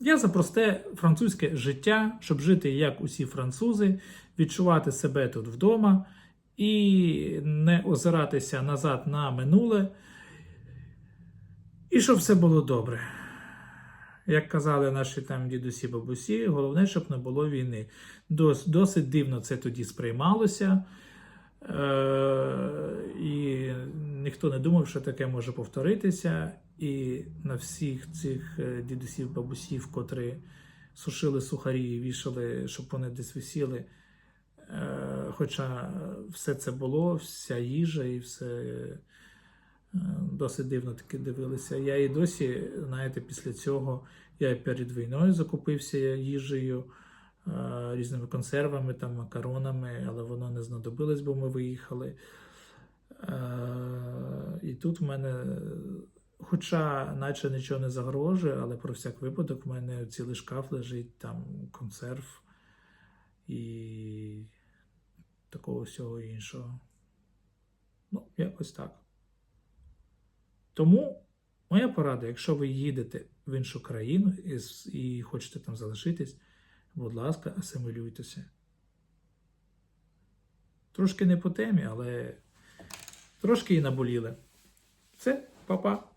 Я за просте французьке життя, щоб жити як усі французи, відчувати себе тут вдома і не озиратися назад на минуле, і щоб все було добре. Як казали наші там дідусі бабусі, головне, щоб не було війни. Дос, досить дивно це тоді сприймалося. Е, і ніхто не думав, що таке може повторитися. І на всіх цих е, дідусів, бабусів, котрі сушили сухарі і вішали, щоб вони десь висіли. Е, Хоча все це було, вся їжа і все е, досить дивно таки дивилися. Я і досі, знаєте, після цього я перед війною закупився їжею, різними консервами, там, макаронами, але воно не знадобилось, бо ми виїхали. І тут в мене, хоча наче нічого не загрожує, але про всяк випадок в мене цілий шкаф лежить там консерв і такого всього іншого. Ну, якось так. Тому моя порада, якщо ви їдете в іншу країну і, і хочете там залишитись, будь ласка, асимілюйтеся. Трошки не по темі, але трошки і наболіли. Все, па-па.